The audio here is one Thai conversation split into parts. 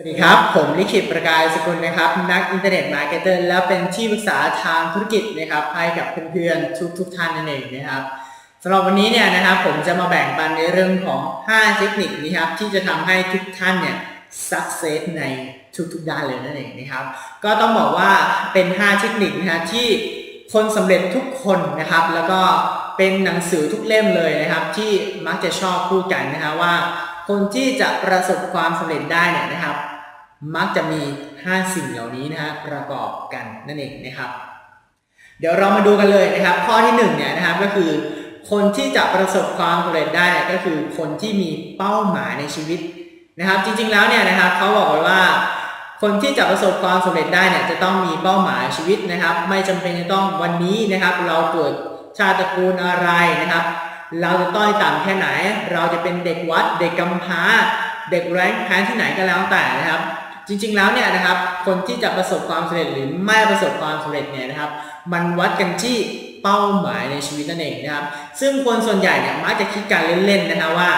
วัสดีครับ ผมลิขิตประกายสกุลนะครับ นักอินเทอร์เน็ตมาร์เก็ตเตอร์และเป็นที่ปรึกษาทางธุรกิจนะครับให้กับเพื่อนๆทุกๆท่านนั่นเองนะครับสำหรับวันนี้เนี่ยนะครับผมจะมาแบ่งปันในเรื่องของ 5 เทคนิคนะครับที่จะทำให้ทุกท่านเนี่ย success ในทุกๆด้านเลยนั่นเองนะครับ ก็ต้องบอกว่าเป็น 5 เทคนิคนะฮะที่คนสำเร็จทุกคนนะครับ แล้วก็เป็นหนังสือทุกเล่มเลยนะครับ ที่มักจะชอบพูดกันนะฮะว่า คนที่จะประสบความสำเร็จได้เนี่ยนะครับ มักจะมี 5 สิ่งเหล่านี้นะฮะประกอบกันนั่นเองนะครับ เดี๋ยวเรามาดูกันเลยนะครับ ข้อที่1เนี่ยนะครับก็คือ คนที่จะประสบความสำเร็จได้นี่ก็คือคนที่มีเป้าหมายในชีวิตนะครับ จริงๆแล้วเนี่ยนะครับเขาบอกไว้ว่าคนที่จะประสบความสำเร็จได้เนี่ยจะต้องมีเป้าหมายชีวิตนะครับ ไม่จำเป็นจะต้องวันนี้นะครับ เราเกิดชาติตระกูลอะไรนะครับ เราจะต้อยต่ำแค่ไหน เราจะเป็นเด็กวัด เด็กกำพร้า เด็กแรงค์แพนที่ไหนก็แล้วแต่นะครับ จริง ๆ แล้วเนี่ยนะครับ คนที่จะประสบความสำเร็จหรือไม่ประสบความสำเร็จเนี่ยนะครับ มันวัดกันที่เป้าหมายในชีวิตนั่นเองนะครับ ซึ่งคนส่วนใหญ่เนี่ยมักจะคิดกันเล่นๆนะครับว่า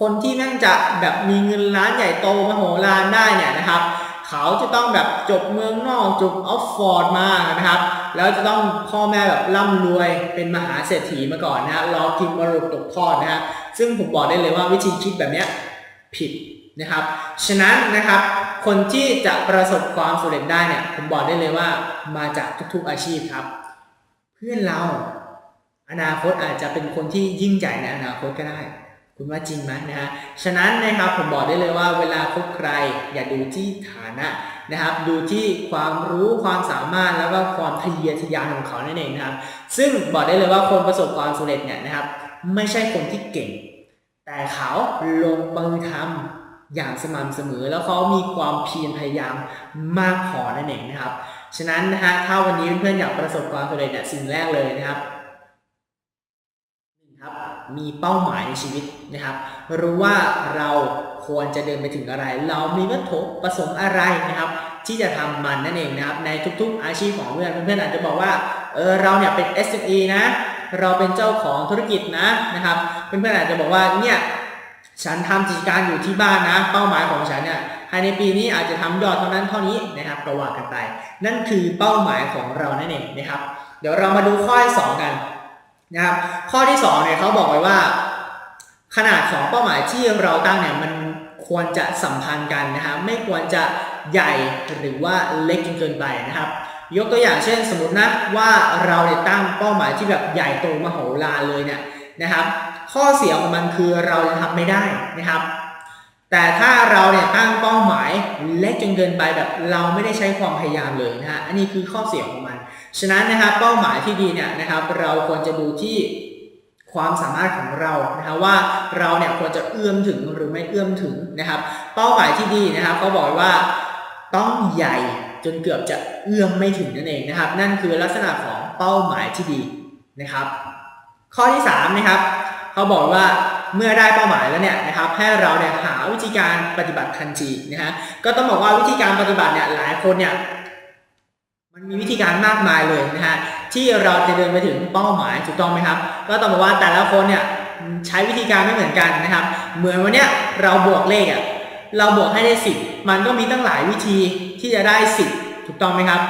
คนที่แม่งจะแบบมีเงินล้านใหญ่โตมโหฬารได้เนี่ยนะครับ เขาจะต้องแบบจบเมืองนอกจบออฟฟอร์ดมานะครับ แล้วจะต้องพ่อแม่แบบร่ำรวยเป็นมหาเศรษฐีมาก่อนนะฮะรอกินมรดกตกทอดนะฮะซึ่งผมบอกได้เลยว่าวิธีคิดแบบเนี้ยผิดนะครับ ฉะนั้นนะครับคนที่จะประสบความสำเร็จได้เนี่ยผมบอกได้เลยว่ามาจากทุกๆอาชีพครับ เพื่อนเราอนาคตอาจจะเป็นคนที่ยิ่งใหญ่ในอนาคตก็ได้ คุณว่าจริงไหมนะฮะ ฉะนั้นนะครับผมบอกได้เลยว่าเวลาคบใคร อย่าดูที่ฐานะนะครับ ดูที่ความรู้ความสามารถแล้วก็ความทะเยอทะยานของเขานั่นเองนะครับ ซึ่งบอกได้เลยว่าคนประสบความสำเร็จเนี่ยนะครับ ไม่ใช่คนที่เก่ง แต่เขาลงมือทำอย่างสม่ำเสมอ แล้วเขามีความเพียรพยายามมากพอนั่นเองนะครับ ฉะนั้นนะฮะถ้าวันนี้เพื่อนๆอยากประสบความสำเร็จเนี่ยสิ่งแรกเลยนะครับครับ มีเป้าหมายในชีวิตนะครับ รู้ว่าเราควรจะเดินไปถึงอะไร เรามีวัตถุประสงค์อะไรนะครับ ที่จะทำมันนั่นเองนะครับ ในทุกๆ อาชีพของเพื่อนเพื่อนอาจจะบอกว่าเออเราเนี่ยเป็น SME นะ เราเป็นเจ้าของธุรกิจนะนะครับ เพื่อนๆอาจจะบอกว่าเนี่ยฉันทำกิจการอยู่ที่บ้านนะ เป้าหมายของฉันเนี่ยภายในปีนี้อาจจะทำยอดเท่านั้นเท่านี้นะครับก็ว่ากันไป นั่นคือเป้าหมายของเรานั่นเองนะครับ เดี๋ยวเรามาดูข้อที่สองกัน นะครับ ข้อที่2เนี่ยเขาบอกไว้ว่า ขนาดของเป้าหมายที่เราตั้งเนี่ยมันควรจะสัมพันธ์กันนะครับไม่ควรจะใหญ่หรือว่าเล็กจนเกินไปนะครับ ยกตัวอย่างเช่นสมมตินะว่าเราเนี่ยตั้งเป้าหมายที่แบบใหญ่โตมโหฬารเลยเนี่ยนะครับ ข้อเสียของมันคือเราจะทำไม่ได้นะครับ แต่ถ้าเราเนี่ยตั้งเป้าหมายเล็กจนเกินไปแบบเราไม่ได้ใช้ความพยายามเลยนะฮะอันนี้คือข้อเสียของมัน ฉะนั้นนะครับเป้าหมายที่ดีเนี่ยนะครับเราควรจะดูที่ความสามารถของเรานะครับว่าเราเนี่ยควรจะเอื้อมถึงหรือไม่เอื้อมถึงนะครับ เป้าหมายที่ดีนะครับเขาบอกว่าต้องใหญ่จนเกือบจะเอื้อมไม่ถึงนั่นเองนะครับ นั่นคือลักษณะของเป้าหมายที่ดีนะครับ ข้อที่3นะครับเขาบอกว่า เมื่อได้เป้าหมายแล้วเนี่ยนะครับให้เราเนี่ยหาวิธีการปฏิบัติทันทีนะฮะก็ต้องบอกว่าวิธีการปฏิบัติเนี่ยหลายคนเนี่ยมันมีวิธีการมากมายเลยนะฮะที่เราจะเดินไปถึงเป้าหมายถูกต้องไหมครับ ก็ต้องบอกว่าแต่ละคนเนี่ยใช้วิธีการไม่เหมือนกันนะครับ เหมือนวันเนี้ยเราบวกเลขอะเราบวกให้ได้สิบมันก็มีตั้งหลายวิธีที่จะได้สิบถูกต้องไหมครับ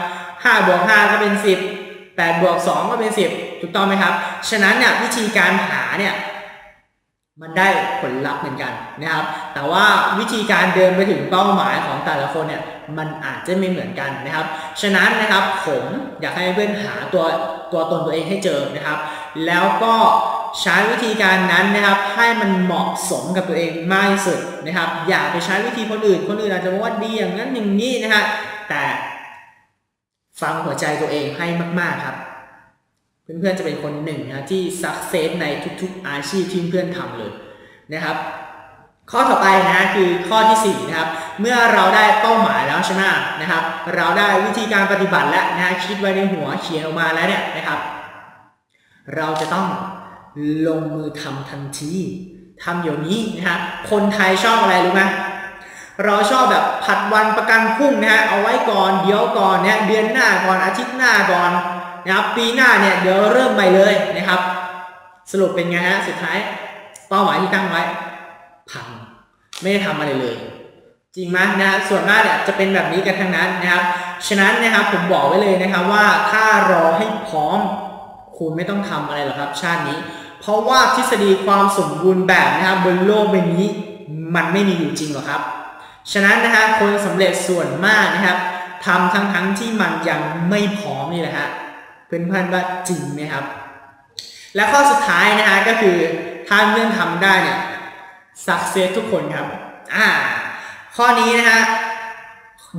ห้าบวกห้าก็เป็นสิบแปดบวกสองก็เป็นสิบถูกต้องไหมครับ ฉะนั้นเนี่ยวิธีการหาเนี่ย มันได้ผลลัพธ์เหมือนกันนะครับ แต่ว่าวิธีการเดินไปถึงเป้าหมายของแต่ละคนเนี่ยมันอาจจะไม่เหมือนกันนะครับ ฉะนั้นนะครับผมอยากให้เพื่อนหาตัวตัวตนตัวเองให้เจอนะครับ แล้วก็ใช้วิธีการนั้นนะครับ ให้มันเหมาะสมกับตัวเองมากที่สุดนะครับ อย่าไปใช้วิธีคนอื่น คนอื่นอาจจะบอกว่าดีอย่างนั้นอย่างนี้นะฮะแต่ฟังหัวใจตัวเองให้มาก ๆครับ เพื่อนๆจะเป็นคนหนึ่งนะที่สักเซสในทุกๆอาชีพที่เพื่อนทำเลยนะครับ ข้อต่อไปนะคือข้อที่4นะครับเมื่อเราได้เป้าหมายแล้วใช่ไหมนะครับ เราได้วิธีการปฏิบัติแล้วนะคิดไว้ในหัวเขียนออกมาแล้วเนี่ยนะครับ เราจะต้องลงมือทำทันทีทำเดี๋ยวนี้นะครับคนไทยชอบอะไรรู้ไหมเราชอบแบบผัดวันประกันพรุ่งนะฮะเอาไว้ก่อนเดี๋ยวก่อนเนี่ยเดือนหน้าก่อนอาทิตย์หน้าก่อน นะครับปีหน้าเนี่ยเดี๋ยวเริ่มใหม่เลยนะครับ สรุปเป็นไงฮะสุดท้ายเป้าหมายที่ตั้งไว้พังไม่ได้ทำอะไรเลย จริงไหมนะฮะส่วนมากเนี่ยจะเป็นแบบนี้กันทั้งนั้นนะครับ ฉะนั้นนะครับผมบอกไว้เลยนะครับว่าถ้ารอให้พร้อมคุณไม่ต้องทำอะไรหรอกครับ ชาตินี้ เพราะว่าทฤษฎีความสมบูรณ์แบบนะครับบนโลกใบนี้มันไม่มีอยู่จริงหรอกครับ ฉะนั้นนะฮะคนสำเร็จส่วนมากนะครับทำทั้งทั้งที่มันยังไม่พร้อมนี่แหละฮะ เพื่อนๆว่าจริงไหมครับ และข้อสุดท้ายนะฮะก็คือถ้าเพื่อนทำได้เนี่ยสักเซสทุกคนครับอ่าข้อนี้นะฮะ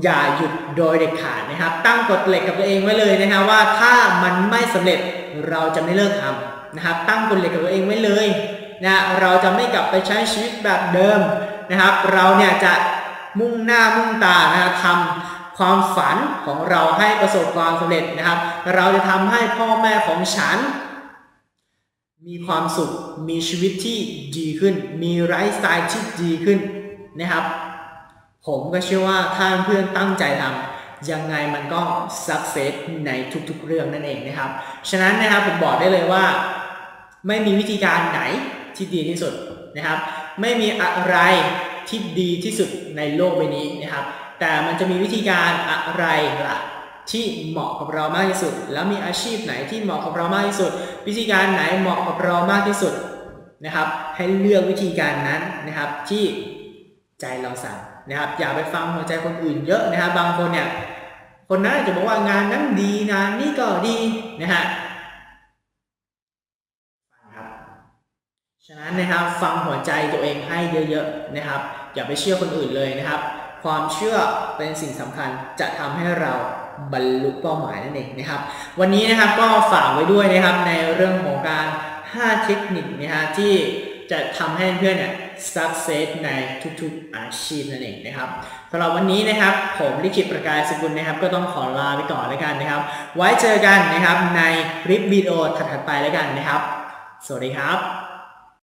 อย่าหยุดโดยเด็ดขาดนะครับ ตั้งกฎเหล็กกับตัวเองไว้เลยนะฮะว่าถ้ามันไม่สำเร็จเราจะไม่เลิกทำนะครับ ตั้งกฎเหล็กกับตัวเองไว้เลยนะเราจะไม่กลับไปใช้ชีวิตแบบเดิมนะครับ เราเนี่ยจะมุ่งหน้ามุ่งตานะครับทำ ความฝันของเราให้ประสบความสำเร็จนะครับ เราจะทำให้พ่อแม่ของฉัน มีความสุข มีชีวิตที่ดีขึ้น มีไลฟ์สไตล์ที่ดีขึ้นนะครับ ผมก็เชื่อว่าถ้าเพื่อนตั้งใจทำยังไงมันก็สักเซสในทุกๆเรื่องนั่นเองนะครับ ฉะนั้นนะครับผมบอกได้เลยว่า ไม่มีวิธีการไหนที่ดีที่สุดนะครับ ไม่มีอะไรที่ดีที่สุดในโลกใบนี้นะครับ แต่มันจะมีวิธีการอะไรล่ะที่เหมาะกับเรามากที่สุด แล้วมีอาชีพไหนที่เหมาะกับเรามากที่สุด วิธีการไหนเหมาะกับเรามากที่สุดนะครับ ให้เลือกวิธีการนั้นนะครับที่ใจเราสั่งนะครับ อย่าไปฟังหัวใจคนอื่นเยอะนะครับบางคนเนี่ยคนนั้นอาจจะบอกว่างานนั้นดีงานนี้ก็ดีนะฮะครับฉะนั้นนะครับฟังหัวใจตัวเองให้เยอะๆนะครับ อย่าไปเชื่อคนอื่นเลยนะครับ ความเชื่อเป็นสิ่งสำคัญจะทำให้เราบรรลุเป้าหมายนั่นเองนะครับ วันนี้นะครับก็ฝากไว้ด้วยนะครับในเรื่องของการ 5 เทคนิคนะฮะที่จะทำให้เพื่อนเนี่ย success ในทุกๆอาชีพนั่นเองนะครับสำหรับวันนี้นะครับ ผมลิขิตประกายสกุลนะครับ ก็ต้องขอลาไปก่อนแล้วกันนะครับ ไว้เจอกันนะครับในคลิปวิดีโอถัดๆไปแล้วกันนะครับ สวัสดีครับ